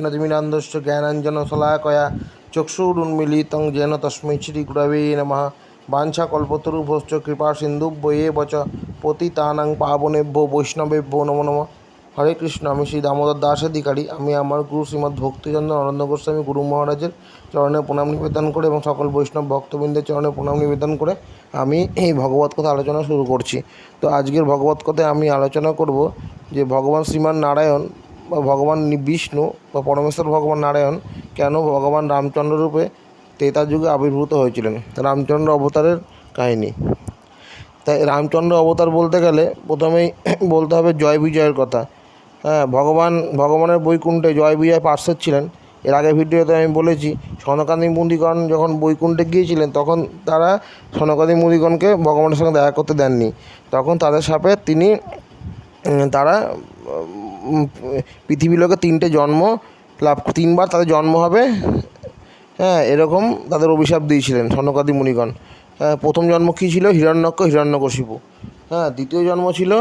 জ্ঞানতিমিরান্ধস্য জ্ঞানাঞ্জন শলাকয়া চক্ষুরুন্মিলিতং যেন তস্मै শ্রীগুরবে নমঃ। বাঞ্ছা কল্পতরুভশ্চ কৃপা সিন্ধুভ্যয়ে বচ পতিতানাং পাবনেভ্যো বৈষ্ণবেভ্যো নমো নমঃ। হরে কৃষ্ণ, আমি শ্রী দামোদর দাস অধিকারী। আমি আমার গুরু শ্রীমৎ ভক্তিচন্দ্র নরেন্দ্র গোস্বামী গুরু মহারাজের চরণে প্রণাম নিবেদন করে এবং সকল বৈষ্ণব ভক্তবৃন্দের চরণে প্রণাম নিবেদন করে আমি এই ভগবত কথা আলোচনা শুরু করছি। তো আজকের ভগবত কথায় আমি আলোচনা করব যে ভগবান শ্রীমান নারায়ণ ভগবান বিষ্ণু বা পরমেশ্বর ভগবান নারায়ণ, কেন ভগবান রামচন্দ্র রূপে ত্রেতা যুগে আবির্ভূত হয়েছিলেন? রামচন্দ্র অবতারের কাহিনী। তাই রামচন্দ্র অবতার বলতে গেলে প্রথমেই বলতে হবে জয় বিজয়ের কথা। হ্যাঁ ভগবান, ভগবানের বৈকুণ্ঠে জয় বিজয় পার্শ্বদ ছিলেন। এর আগে ভিডিওতে আমি বলেছি, সনকাদি মুদিগণ যখন বৈকুণ্ঠে গিয়েছিলেন, তখন তারা সনকাদি মুদিগণকে ভগবানের সঙ্গে দেখা করতে দেননি। তখন তাদের সাপে তিনি তারা উম, পৃথিবী লোকে তিনটে জন্ম লাভ তিনবার তাদের জন্ম হবে। হ্যাঁ এরকম তাদের অভিশাপ দিয়েছিলেন সনকাদি মুনিগণ। হ্যাঁ প্রথম জন্ম কী ছিল? হিরণ্যক্ষ হিরণ্যকশিপু হ্যাঁ দ্বিতীয় জন্ম ছিল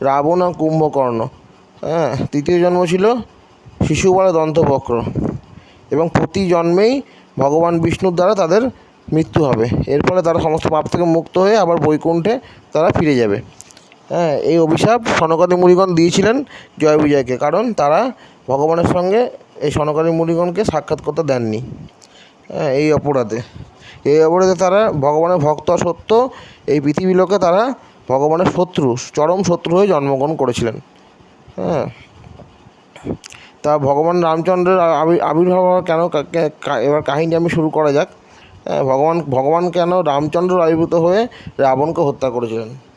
রাবণ আর কুম্ভকর্ণ। হ্যাঁ তৃতীয় জন্ম ছিল শিশুপাল দন্তবক্র। এবং প্রতি জন্মেই ভগবান বিষ্ণুর দ্বারা তাদের মৃত্যু হবে। এর ফলে তারা সমস্ত পাপ থেকে মুক্ত হয়ে আবার বৈকুণ্ঠে তারা ফিরে যাবে। হ্যাঁ এই অভিশাপ সনকাদি মুনিগণ দিয়েছিলেন জয় বিজয়কে কারণ তারা ভগবানের সঙ্গে এই সনকাদি মুনিগণকে সাক্ষাৎ করতে দেননি। হ্যাঁ এই অপরাধে। এই অপরাধে তারা ভগবানের ভক্ত সত্য এই পৃথিবী লোকে তারা ভগবানের শত্রু চরম শত্রু হয়ে জন্মগ্রহণ করেছিলেন। হ্যাঁ তা ভগবান রামচন্দ্রের আবি- আবির্ভাব কেন এবার কাহিনী আমি শুরু করা যাক। হ্যাঁ, ভগবান ভগবান কেন রামচন্দ্র আবির্ভূত হয়ে রাবণকে হত্যা করেছিলেন?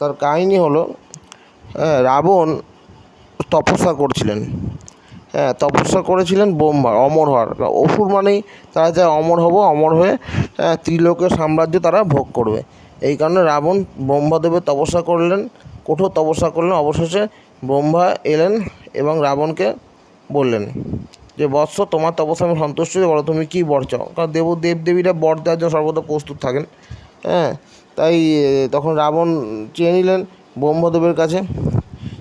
তার কাহিনী হলো হ্যাঁ, রাবণ তপস্যা করছিলেন। হ্যাঁ তপস্যা করেছিলেন ব্রহ্মা অমর হওয়ার। অসুর মানেই তারা চায় অমর হব অমর হয়ে হ্যাঁ, ত্রিলোকের সাম্রাজ্য তারা ভোগ করবে। এই কারণে রাবণ ব্রহ্মাদেবের তপস্যা করলেন কঠোর তপস্যা করলেন। অবশেষে ব্রহ্মা এলেন এবং রাবণকে বললেন যে বৎস তোমার তপস্যা আমি সন্তুষ্ট বলো তুমি কী বর চাও? কারণ দেব দেব দেবীরা বর দেওয়ার জন্য সর্বদা প্রস্তুত থাকেন। হ্যাঁ তাই তখন রাবণ চেয়ে নিলেন ব্রহ্মদেবের কাছে।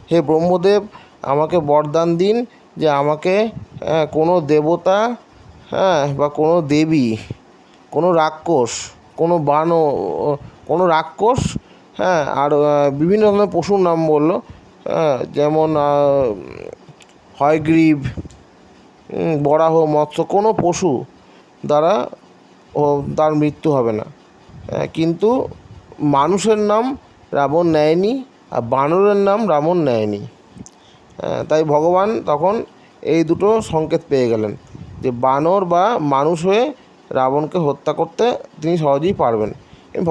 হে ব্রহ্মদেব, আমাকে বরদান দিন যে আমাকে কোনো দেবতা হ্যাঁ বা কোনো দেবী, কোনো রাক্ষস, কোনো বানও কোনো রাক্ষস হ্যাঁ আর বিভিন্ন ধরনের পশুর নাম বলল হ্যাঁ যেমন হয়গ্রীব বরাহ, মৎস্য, কোনো পশু দ্বারা তার মৃত্যু হবে না। কিন্তু মানুষের নাম রাবণ নেয়নি আর বানরের নাম রাবণ নেয়নি। তাই ভগবান তখন এই দুটো সংকেত পেয়ে গেলেন যে বানর বা মানুষ হয়ে রাবণকে হত্যা করতে তিনি সহজেই পারবেন।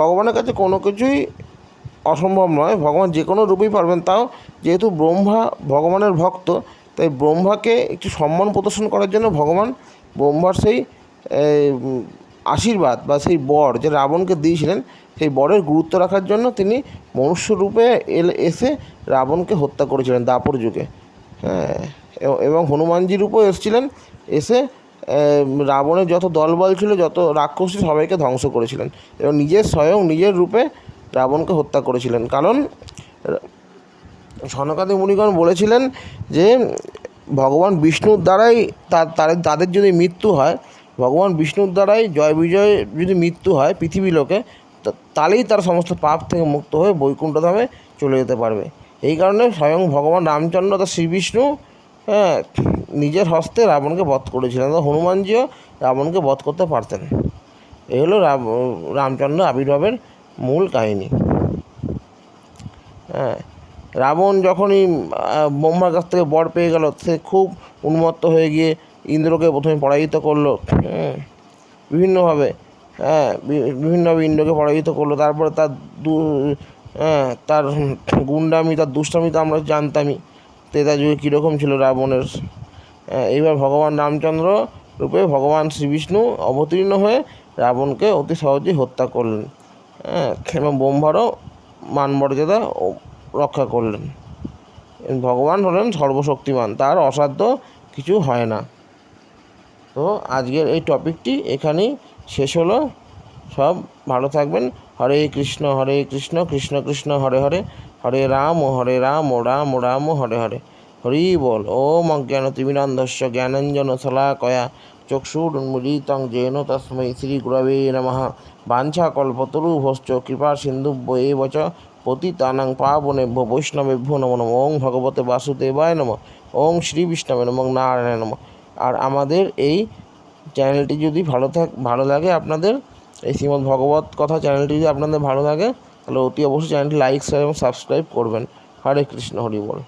ভগবানের কাছে কোনো কিছুই অসম্ভব নয়, ভগবান যে কোনো রূপেই পারবেন। তাও যেহেতু ব্রহ্মা ভগবানের ভক্ত, তাই ব্রহ্মাকে একটু সম্মান প্রদর্শন করার জন্য ভগবান ব্রহ্মার সেই আশীর্বাদ বা সেই বর যে রাবণকে দিয়েছিলেন, সেই বরের গুরুত্ব রাখার জন্য তিনি মনুষ্য রূপে এলে, এসে রাবণকে হত্যা করেছিলেন দাপর যুগে। হ্যাঁ এবং হনুমানজি রূপেও এসেছিলেন, এসে রাবণের যত দলবল ছিল, যত রাক্ষস সবাইকে ধ্বংস করেছিলেন। এবং নিজের স্বয়ং নিজের রূপে রাবণকে হত্যা করেছিলেন। কারণ, সনকাদি মুনিগণ বলেছিলেন যে, ভগবান বিষ্ণুর দ্বারাই তাদের যদি মৃত্যু হয় ভগবান বিষ্ণুর দ্বারাই জয় বিজয় যদি মৃত্যু হয় পৃথিবী লোকে, তা- তাহলেই তার সমস্ত পাপ থেকে মুক্ত হয়ে বৈকুণ্ঠ বৈকুণ্ঠধামে চলে যেতে পারবে। এই কারণে স্বয়ং ভগবান রামচন্দ্র তার শ্রীবিষ্ণু হ্যাঁ নিজের হস্তে রাবণকে বধ করেছিলেন। তো হনুমানজিও রাবণকে বধ করতে পারতেন। এই হলো রাম, রামচন্দ্র আবির্ভাবের মূল কাহিনী। হ্যাঁ রাবণ যখনই ব্রহ্মার কাছ থেকে বর পেয়ে গেল, সে খুব উন্মত্ত হয়ে গিয়ে ইন্দ্রকে প্রথমে পরাজিত করল। হ্যাঁ বিভিন্নভাবে হ্যাঁ বিভিন্নভাবে ইন্দ্রকে পরাজিত করল। তারপরে তার দু হ্যাঁ তার গুন্ডামি তার দুষ্টামি তো আমরা জানতামই। তেতা যুগে কীরকম ছিল রাবণের হ্যাঁ, এইবার ভগবান রামচন্দ্র রূপে ভগবান শ্রীবিষ্ণু অবতীর্ণ হয়ে রাবণকে অতি সহজেই হত্যা করলেন হ্যাঁ এবং ব্রহ্মারও মান মর্যাদা রক্ষা করলেন। ভগবান হলেন সর্বশক্তিমান তার অসাধ্য কিছু হয় না। তো আজকের এই টপিকটি এখানেই শেষ হলো। সব ভালো থাকবেন। হরে কৃষ্ণ হরে কৃষ্ণ কৃষ্ণ কৃষ্ণ, হরে হরে। হরে রাম হরে রাম রাম রাম হরে হরে। হরি বল, ওম অজ্ঞান অজ্ঞানতিমিরান্ধস্য জ্ঞানাঞ্জন শলাকয়া। চক্ষুরুন্মীলিতং যেন তস্मै শ্রীগুরবে নমঃ। বাঞ্ছাকল্পতরুভশ্চ কৃপা সিন্ধুভ্য এব চ পতিতানাং পাবনেভ্য বৈষ্ণবেভ্য নম নমঃ। ওং ভগবতে বাসুদেবায় নমঃ। ওং শ্রী বিষ্ণবে নমঃ। নারায়ণ নমঃ। আর আমাদের এই চ্যানেলটি যদি ভালো থাক, ভালো লাগে আপনাদের, এই শ্রীমদ্ ভগবত কথা চ্যানেলটি যদি আপনাদের ভালো লাগে, তাহলে অতি অবশ্যই চ্যানেলটি লাইক, শেয়ার এবং সাবস্ক্রাইব করবেন। হরে কৃষ্ণ, হরি বল।